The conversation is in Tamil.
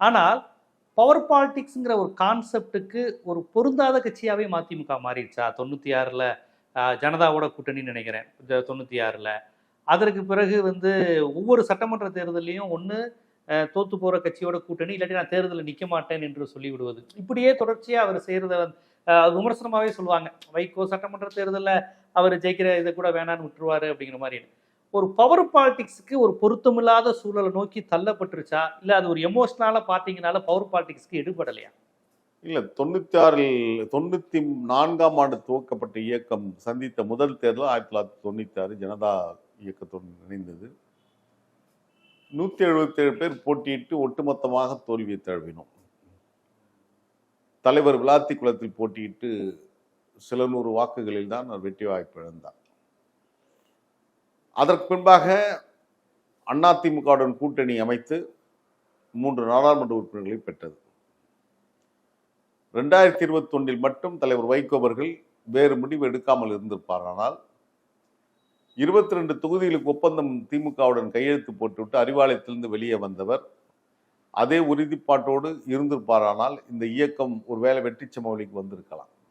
ஆனால் பவர் பாலிட்டிக்ஸுங்கிற ஒரு கான்செப்டுக்கு ஒரு பொருந்தாத கட்சியாகவே மதிமுக மாறிடுச்சா? தொண்ணூற்றி ஆறில் ஜனதாவோட கூட்டணின்னு நினைக்கிறேன். இந்த தொண்ணூற்றி ஆறில் அதற்கு பிறகு வந்து ஒவ்வொரு சட்டமன்ற தேர்தலையும் ஒன்று தோத்து போகிற கட்சியோட கூட்டணி இல்லாட்டி நான் தேர்தலில் நிற்க மாட்டேன் என்று சொல்லி விடுவது. இப்படியே தொடர்ச்சியாக அவர் செய்கிறத விமர்சனமாகவே சொல்லுவாங்க. வைகோ சட்டமன்ற தேர்தலில் அவர் ஜெயிக்கிற இதை கூட வேணான்னு விட்டுருவாரு அப்படிங்கிற மாதிரி. ஒரு பவர் பாலிடிக்ஸ்க்கு ஒரு பொருத்தமில்லாத சூழலை நோக்கி தள்ளப்பட்டுருச்சா? இல்லை அது ஒரு எமோஷ்னலாக பார்த்தீங்கனால பவர் பாலிடிக்ஸ்க்கு எடுபடலையா? இல்லை தொண்ணூற்றி ஆறில் தொண்ணூற்றி நான்காம் ஆண்டு துவக்கப்பட்ட இயக்கம் சந்தித்த முதல் தேர்தல் ஆயிரத்தி தொள்ளாயிரத்தி தொண்ணூற்றி ஆறு ஜனதா இயக்கத்துடன் இணைந்தது. நூற்றி எழுபத்தேழு பேர் போட்டியிட்டு ஒட்டுமொத்தமாக தோல்வியை தழுவினோம். தலைவர் விளாத்தி குளத்தில் போட்டியிட்டு சில நூறு வாக்குகளில் தான் அவர் வெற்றி வாய்ப்பு இழந்தார். அதற்கு பின்பாக அதிமுகவுடன் கூட்டணி அமைத்து மூன்று நாடாளுமன்ற உறுப்பினர்களை பெற்றது. ரெண்டாயிரத்தி இருபத்தி ஒன்றில் மட்டும் தலைவர் வைகோ அவர்கள் வேறு முடிவு எடுக்காமல் இருந்திருப்பாரானால் இருபத்தி ரெண்டு தொகுதிகளுக்கு ஒப்பந்தம் திமுகவுடன் கையெழுத்து போட்டுவிட்டு அறிவாலயத்திலிருந்து வெளியே வந்தவர் அதே உறுதிப்பாட்டோடு இருந்திருப்பாரானால் இந்த இயக்கம் ஒருவேளை வெற்றி சமவெளிக்கு வந்திருக்கலாம்.